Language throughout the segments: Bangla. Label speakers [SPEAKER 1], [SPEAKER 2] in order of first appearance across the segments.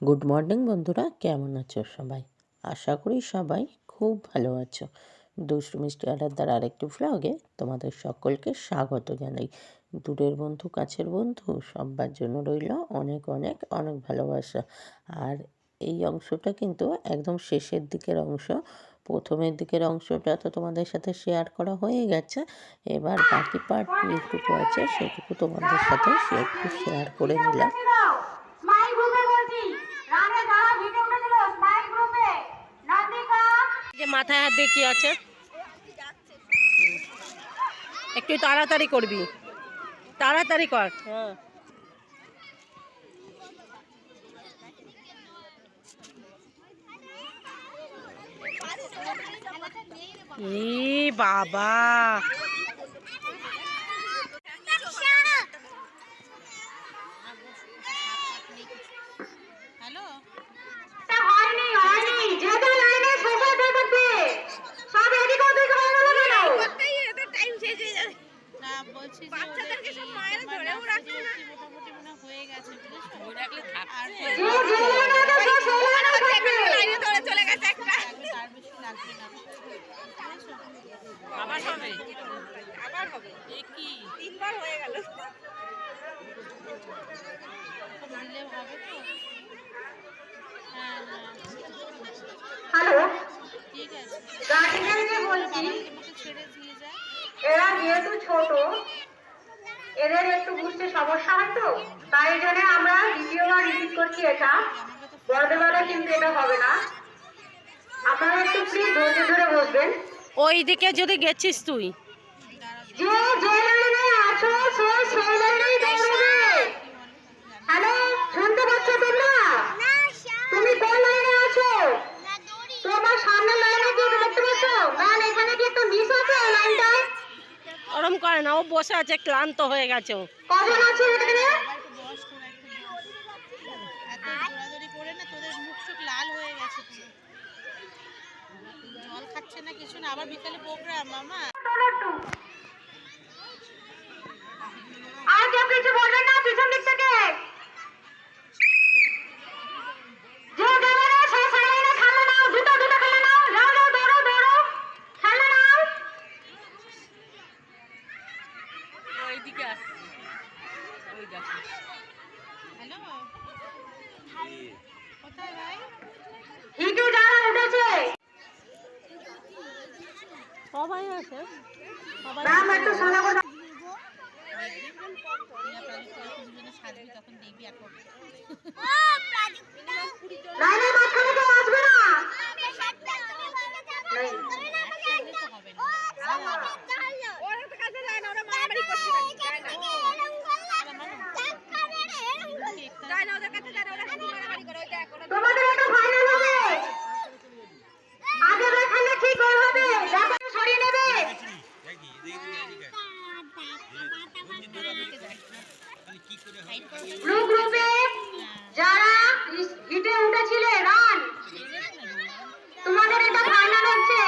[SPEAKER 1] গুড মর্নিং বন্ধুরা। কেমন আছো সবাই? আশা করি সবাই খুব ভালো আছো। দুষ্টু মিষ্টি আড্ডার আরেকটি ভ্লগে তোমাদের সকলকে স্বাগত জানাই। দূরের বন্ধু, কাছের বন্ধু সবার জন্য রইল অনেক অনেক অনেক ভালোবাসা। আর এই অংশটা কিন্তু একদম শেষের দিকের অংশ। প্রথমের দিকের অংশটা তো তোমাদের সাথে শেয়ার করা হয়ে গেছে। এবার বাকি পার্ট যেটুকু আছে, সেটুকু তোমাদের সাথে একটু শেয়ার করে নিলাম
[SPEAKER 2] স্মাইল গ্রুপে বলছি রানে যারা ভিডিও উঠেছিল স্মাইল গ্রুপে নন্দিকা
[SPEAKER 3] যে মাথায় হাত দিয়ে কি আছে? একটু তাড়াতাড়ি করবি। তাড়াতাড়ি কর। হ্যাঁ। বাবা
[SPEAKER 2] তা হয়নি হয়নি যেটা লাইনে শেষে দেখতে সব এদিক ওদিক হয়ে গেল কেন
[SPEAKER 4] না বলছি যে বাচ্চাদেরকে সব মায়েরা ধরেও রাখছে না মোটামুটি মনে হয় হয়ে গেছে বুঝেছ ধরে রাখলে আর
[SPEAKER 2] যে যে লাইনে আছে সে সেই লাইনে থাকবে
[SPEAKER 4] লাইনে ধরে চলে গেছে একটা তার বেশি লাগবে না বুঝেছ আবার হবে? আবার হবে। এ কি? তিনবার হয়ে গেল। দিলে হবে তো। হ্যাঁ হ্যাঁ।
[SPEAKER 2] হ্যালো?
[SPEAKER 4] ঠিক আছে।
[SPEAKER 2] গার্ডিয়ানকে বলছি
[SPEAKER 4] আমাকে ছেড়ে দিয়ে যায়।
[SPEAKER 2] এরা যেহেতু ছোট এদের একটু বুঝতে সমস্যা হয় তো। তাই জন্য আমরা দ্বিতীয়বার রিপিট করছি এটা। বড়দের বেলা কিন্তু এটা হবে না। আপনারা একটু প্লিজ ধৈর্য ধরে বসবেন।
[SPEAKER 3] ওই দিকে যদি গেছিস তুই। ওরম করে না, ও বসে আছে, ক্লান্ত হয়ে গেছে ও।
[SPEAKER 2] কজন আছে এখানে
[SPEAKER 4] একটু বস তোরা একটু বস। এত দৌড়াদৌড়ি করে না তোদের মুখ চোখ লাল হয়ে গেছে পুরো। জল খাচ্ছে না কিছু না আবার বিকালে প্রোগ্রাম মামা।
[SPEAKER 2] আর কেউ কিছু বলবেন না পিছন দিক থেকে।
[SPEAKER 4] হ্যালো? কোথায় ভাই?
[SPEAKER 2] হিটু যারা উঠেছে।
[SPEAKER 3] সবাই আছে। সবাই
[SPEAKER 4] তখন দেখবি এখন
[SPEAKER 2] লাইনের মাঝখানে কেউ আসবে না নেই।
[SPEAKER 4] একসঙ্গে তো হবে না আলাদা আলাদা।
[SPEAKER 2] তোমাদের একটা ফাইনাল হবে আগে দেখালে ঠিক হয়ে হবে দেখো সরিয়ে নেবে গ্রুপ যারা হিটে উঠেছিলে রান তোমাদের এটা ফাইনাল হচ্ছে।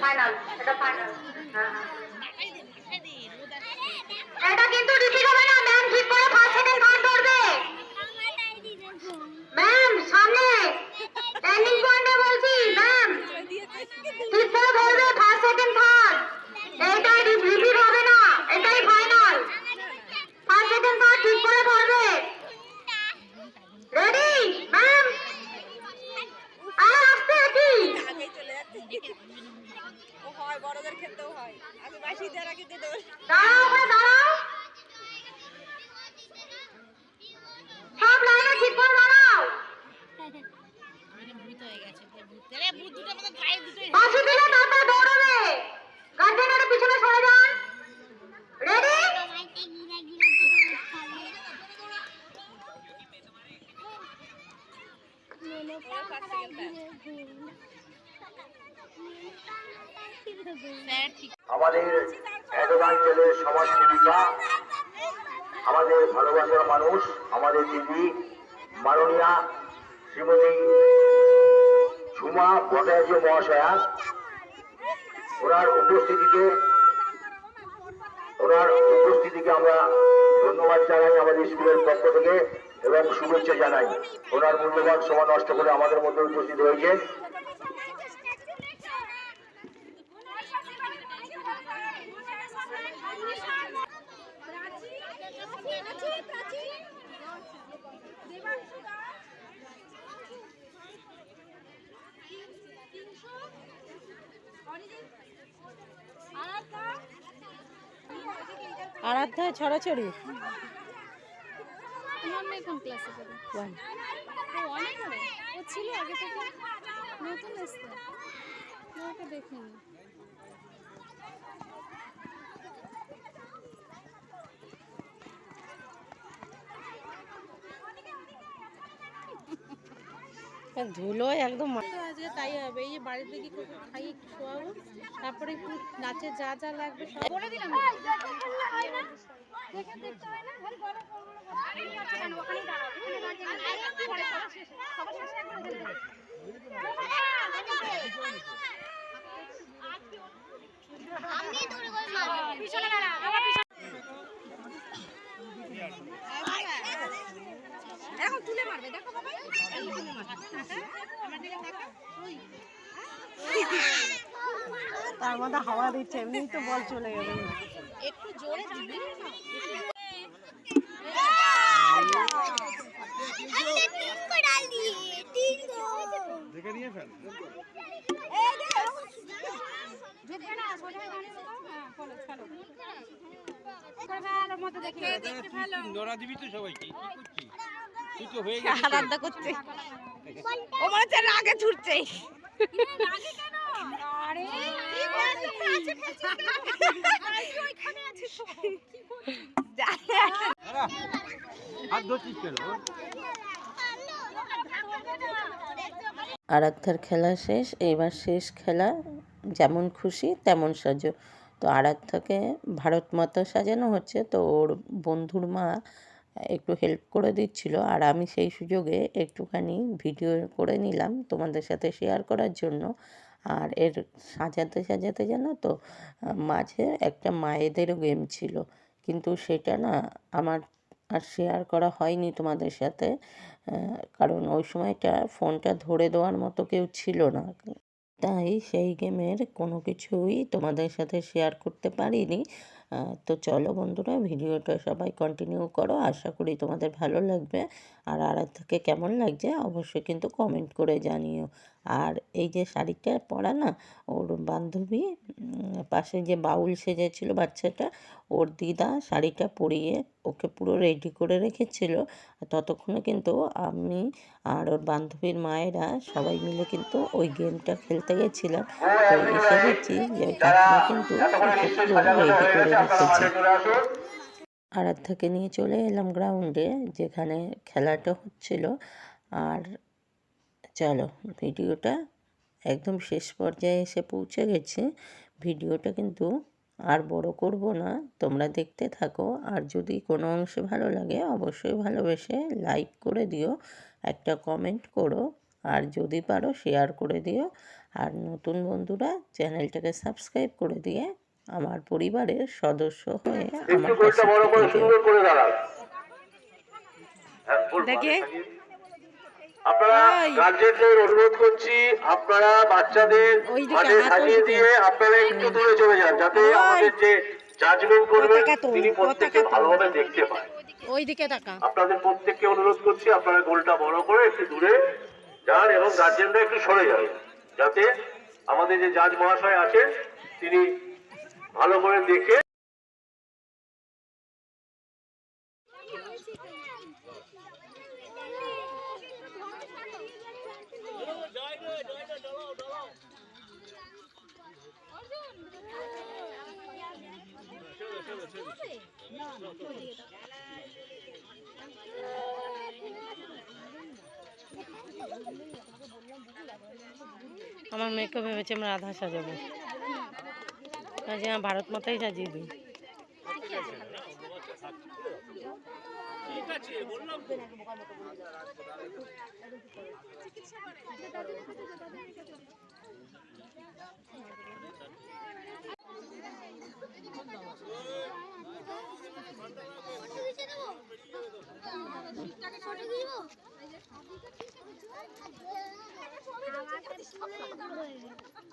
[SPEAKER 2] ফাইনাল এটা ফাইনাল হ্যাঁ হ্যাঁ। এটা কিন্তু ঠিক হবে না। ম্যাম ঠিক করে ফার্স্ট সেকেন্ড কাউন্ট করবে ম্যাম সামনে। টার্নিং পয়েন্টে বলছি ম্যাম। ঠিক করে ধরবে ফার্স্ট সেকেন্ড থার্ড এটা রিপিট হবে না এটাই ফাইনাল ফার্স্ট সেকেন্ড থার্ড ঠিক করে ধরবে রেডি ম্যাম আর আসতে কি দাঁড়াও ওখানে দাঁড়াও সব লাইনে ঠিক করে দাঁড়াও
[SPEAKER 4] মানে ভূত হয়ে গেছে যে ভূত আরে ভূত দুটো আমাদের গায়ে দুটোই
[SPEAKER 2] বাঁশি দিলে তারপর দৌড়াবে গার্জেনেরা পিছনে সরে যান রেডি
[SPEAKER 4] স্যার ঠিক
[SPEAKER 5] আমাদের অ্যাডভান্টেজের সমাজসেবিকা, আমাদের ভালোবাসার মানুষ, আমাদের দিদি, মাননীয়া শ্রীমতী ঠাকুমা ভট্টাচার্য মহাশয়া, ওনার উপস্থিতিতে, ওনার উপস্থিতিকে আমরা ধন্যবাদ জানাই আমাদের স্কুলের পক্ষ থেকে। এবং শুভেচ্ছা জানাই। ওনার মূল্যবান সময় নষ্ট করে আমাদের মধ্যে উপস্থিত হয়েছেন
[SPEAKER 3] আরাধ্যায় ছড়াছড়ি।
[SPEAKER 6] কোন ক্লাসে পড়ে ও অনেক পড়ে ও ছিল আগে থেকে? নতুন এসছে ওকে দেখিনি
[SPEAKER 3] ধুলো একদম
[SPEAKER 4] আজকে তাই হবে। এই যে বাড়িতে কি খাইয়ে শোয়াবো। তারপরে একটু নাচে যা যা লাগবে সব
[SPEAKER 6] বলে দিলাম। এখন তুলে মারবে দেখো বাবা। তুলে মারবে
[SPEAKER 3] তার মধ্যে হাওয়া দিচ্ছে এমনি তো বল চলে গেল।
[SPEAKER 4] একটু জোরে দিবি
[SPEAKER 7] নোরা দিবি তো সবাইকে। কি করছিস? তুই হয়ে
[SPEAKER 3] করছে ও মনে হচ্ছে রাগে ছুটছে।
[SPEAKER 1] আরাধ্যার খেলা শেষ এইবার শেষ খেলা যেমন খুশি তেমন সাজো। তো আরাধ্যাকে ভারত মাতা সাজানো হচ্ছে তো ওর বন্ধুর মা একটু হেল্প করে দিচ্ছিল। আর আমি সেই সুযোগে একটুখানি ভিডিও করে নিলাম তোমাদের সাথে শেয়ার করার জন্য। আর এর সাজাতে সাজাতে জানো তো মাঝে একটা মায়েদেরও গেম ছিল। কিন্তু সেটা না আমার আর শেয়ার করা হয়নি তোমাদের সাথে কারণ ওই সময়টা ফোনটা ধরে দেওয়ার মতো কেউ ছিল না। তাই সেই গেমের কোনো কিছুই তোমাদের সাথে শেয়ার করতে পারিনি। তো চলো বন্ধুরা, ভিডিওটা সবাই কন্টিনিউ করো। আশা করি তোমাদের ভালো লাগবে। আর আরাধ্যাকে কেমন লাগছে, অবশ্যই কিন্তু কমেন্ট করে জানিও। আর এই যে শাড়িটা পরা না, ওর বান্ধবী পাশে যে বাউল সেজেছিল বাচ্চাটা, ওর দিদা শাড়িটা পরিয়ে ওকে পুরো রেডি করে রেখেছিল। ততক্ষণে কিন্তু আমি আর ওর বান্ধবীর মায়েরা সবাই মিলে কিন্তু ওই গেমটা খেলতে গেছিলাম। তো এসে দেখছি যে ওই কাকিমা কিন্তু রেডি করে
[SPEAKER 5] গেছে
[SPEAKER 1] রেখেছে আরাধ্যাকে নিয়ে চলে এলাম গ্রাউন্ডে যেখানে খেলাটা হচ্ছিল। আর চলো ভিডিওটা একদম শেষ পর্যায়ে এসে পৌঁছে গেছে। ভিডিওটা কিন্তু আর বড় করব না তোমরা দেখতে থাকো। আর যদি কোনো অংশে ভালো লাগে অবশ্যই ভালোবেসে লাইক করে দিও একটা কমেন্ট করো। আর যদি পারো শেয়ার করে দিও। আর নতুন বন্ধুরা চ্যানেলটাকে সাবস্ক্রাইব করে দিয়ে আমার পরিবারের সদস্য হয়ে আমার
[SPEAKER 3] দেখে।
[SPEAKER 5] আপনারা গার্জেনদের অনুরোধ করছি আপনারা বাচ্চাদের মাঠে সাজিয়ে দিয়ে আপনারা একটু দূরে চলে যান যাতে আমাদের যে জাজমেন্ট করবেন তিনি প্রত্যেকে
[SPEAKER 3] পতাকা তোল।
[SPEAKER 5] ভালোভাবে দেখতে পায়।
[SPEAKER 3] ওই দিকে তাকা।
[SPEAKER 5] আপনাদের প্রত্যেককে অনুরোধ করছি আপনারা গোলটা বড় করে একটু দূরে যান এবং গার্জেনরা একটু সরে যান যাতে আমাদের যে জাজ মহাশয় আছেন তিনি ভালো করে দেখে
[SPEAKER 3] আমার মেয়েকে ভেবেছি আমরা রাধা সাজাবো। যে ভারত মাতাই সাজিয়ে দিই
[SPEAKER 6] ঠিক Xe 赘